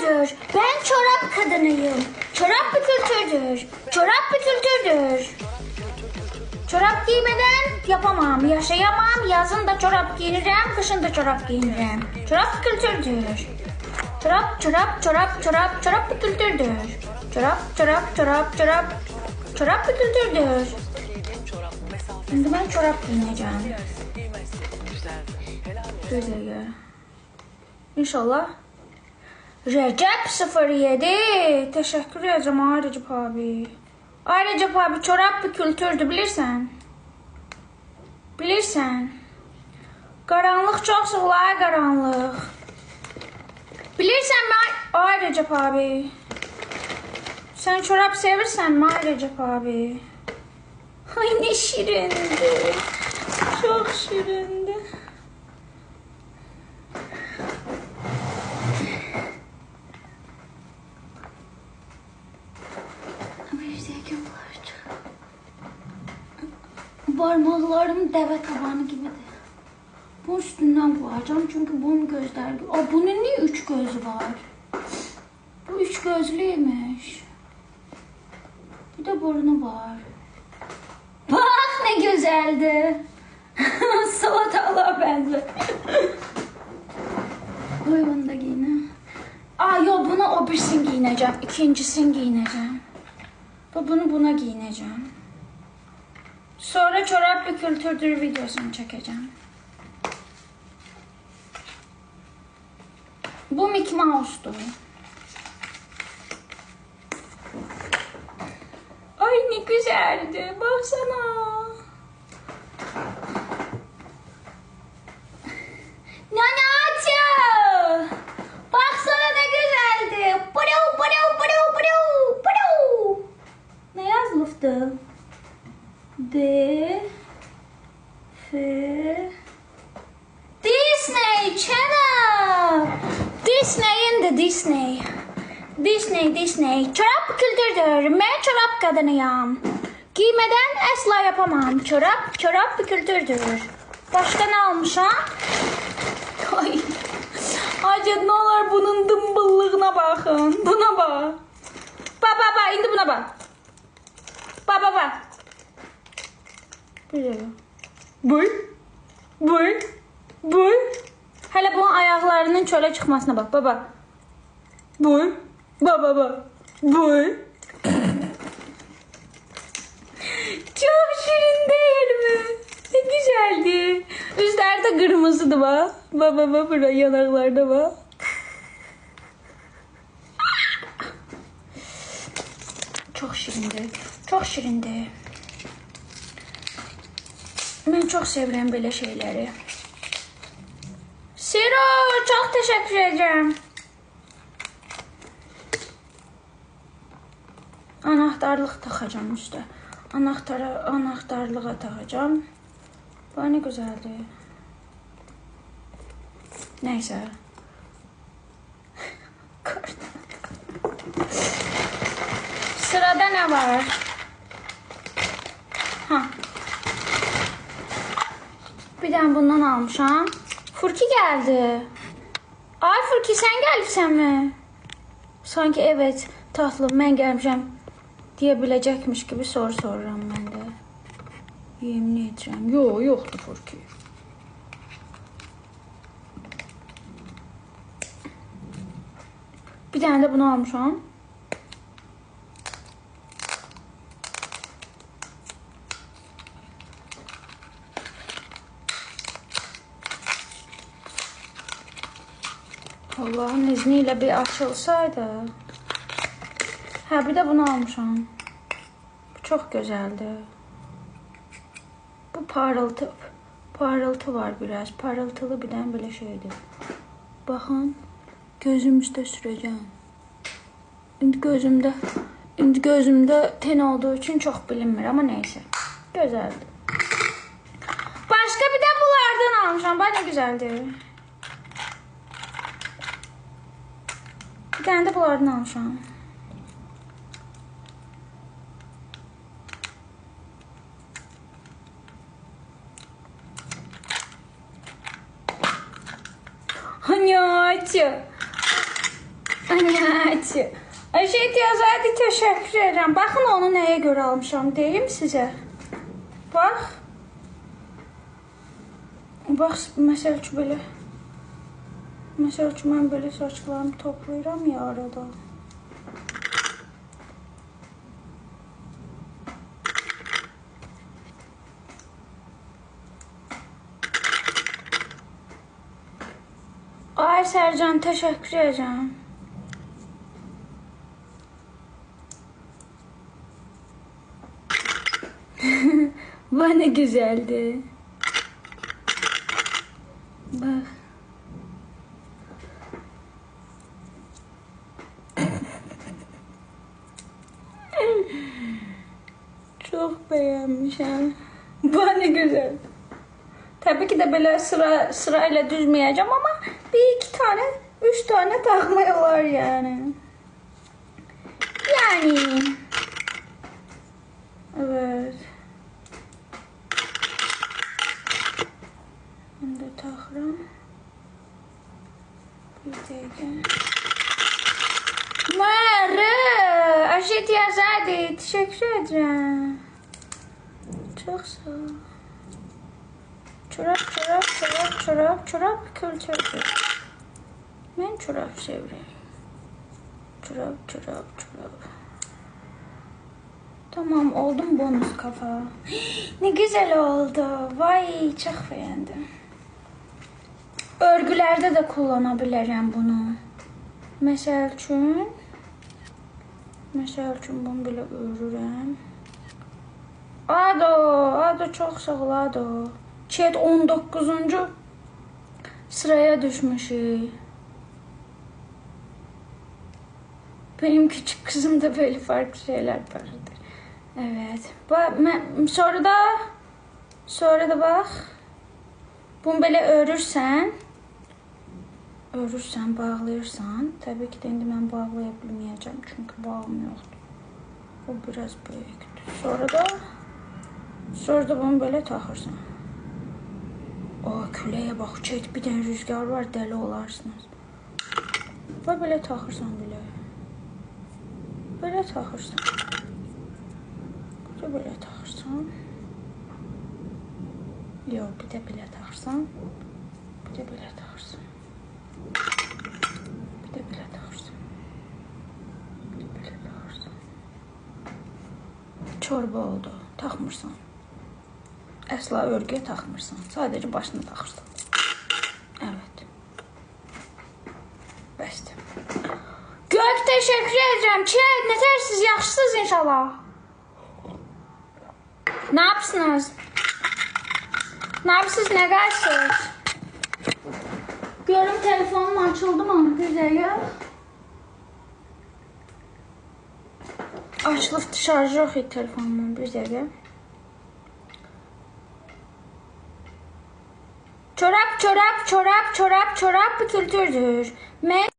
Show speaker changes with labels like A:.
A: kültürdür. Ben çorap kadınıyım. Çorap bir kültürdür. Çorap bir kültürdür. Çorap giymeden yapamam, yaşayamam. Yazın da çorap giyinirim, kışın da çorap giyinirim. Çorap kültürdür. Çorap, çorap, çorap, çorap, çorap bir kültürdür. Çorap, çorap, çorap, çorap. Çorap bir kültürdür. Şimdi ben çorap giyineceğim. Güzel. İnşallah. Rəcəb 07. Təşəkkür edəcəm ay Rəcəb abi. Ay Rəcəb abi, çorab bir kültürdür, bilirsən? Bilirsən? Qaranlıq çox soğuq, ay qaranlıq. Bilirsən mən ay Rəcəb abi. Sən çorab sevirsən, ay Rəcəb abi. Ay nə şirindir. Çok şirindir. Vardı. Parmaklarım deve tabanı gibidir. Bu üstünden koyacağım çünkü bunun gözler... Aa, bunun niye üç gözü var? Bu üç gözlüymüş. Bir de burnu var. Bak ne güzeldi. Salatalığa benzer. Koy bunu da giyine. Aa yo buna o birisini giyineceğim. İkincisini giyineceğim. Bunu buna giyineceğim. Sonra çorap bir kültürdür videosunu çekeceğim. Bu Mickey Mouse'du. Ay ne güzeldi. Baksana. Yazmıştı? D F Disney Channel. Disney'in de Disney. Disney, Disney. Çorap kültürdür. Ben çorap kadınıyım. Giymeden asla yapamam. Çorap, çorap bir kültürdür. Başka ne almışam? Ay. Acı ne olur bunun dımbıllığına bakın. Buna bak. Bak bak bak. Indi buna bak. Bak bak bak. Buy. Buy. Buy. Hele bunun ayaklarının çöle çıkmasına bak baba. Buy. Baba baba. Buy. Çok şirin değil mi? Ne güzeldi. Üstler de kırmızıydı bak. Baba baba burada yanaklarda bak. Çok şirindi. Çox şirindir. Mən çox sevirəm belə şeyləri. Siro, çox təşəkkür edirəm. Anahtarlıq taxacam üstə. Anahtara, anahtarlığa taxacam. Bu nə gözəldir. Nəysə. Sırada nə var? Ha. Bir tane bundan almışam. Furki geldi. Ay Furki sen gelmişsən mi? Sanki evet tatlım ben gelmişəm diyebilecekmiş gibi soru soruram ben de. Yemin edirəm. Yo, yoxdur Furki. Bir tane de bunu almışam. Allahın izni ilə bir açılsaydı. Hə, bir də bunu almışam. Bu çox gözəldir. Bu parıltı parıltı var biraz. Parıltılı birdən belə şeydir. Baxın, gözüm üstə sürəcəm. İndi gözümdə indi gözümdə ten olduğu üçün çox bilinmir, amma nəysə. Gözəldir. Başqa bir də bunlardan almışam. Bax nə gözəldir. Bir dənə də bunlardan almışam. Anacı. Anacı. Şey yazaydı təşəkkür edirəm. Baxın onu nəyə görə almışam deyim sizə. Bax. Bax, məsəl üçün belə. Mesela ben böyle saçlarımı toplayıram ya arada. Ay Sercan teşekkür ederim. Bu ne güzeldi. Bak. Çok beğenmişim. Bu ne güzel. Tabii ki de böyle sıra sırayla düzmeyeceğim ama bir iki tane, üç tane takmaya var yani. Yani. Evet. Bunu da takıram. Bir dakika. Mary, Aşit yazardı. Teşekkür ederim. Çok sağ ol. Çorap, çorap, çorap, çorap, çorap kültürü. Ben çorap seviyorum. Çorap, çorap, çorap. Tamam oldum bonus kafa. Ne güzel oldu. Vay çok beğendim. Örgülerde de kullanabilirim bunu. Mesela üçün Mesela üçün bunu böyle örürüm. Ado, Ado çok sağ ol Ado. Chat 19. sıraya düşmüşük. Benim küçük kızım da böyle farklı şeyler vardı. Evet. Bak, ben- sonra da sonra da bak. Bunu böyle örürsen örürsen, bağlayırsan tabii ki de indi mən bağlaya bilməyəcəm çünkü bağım yoxdur. O biraz böyükdür. Sonra da sonra da bunu böyle taxırsan. O küləyə bax, çək bir dənə rüzgar var, dəli olarsınız. Və belə taxırsan belə. Belə taxırsan. Bir də belə taxırsan. Yox, bir də belə taxırsan. Bir də belə taxırsan. Bir də belə taxırsan. Bir də belə taxırsan. Çorba oldu. Taxmırsan. Əsla örgüyə taxmırsan. Sadəcə başına taxırsan. Evet. Bəsdir. Gök teşekkür ederim. Çet, ne siz yaxşısınız inşallah. Ne yapsınız? Ne yapsınız, ne qarsınız? Görüm telefonum açıldı mı? Güzel ya. Açılıb şarjı yox idi telefonumun bir dəqiqə. Çorap, çorap, çorap, çorap, çorap bir kültürdür. Mən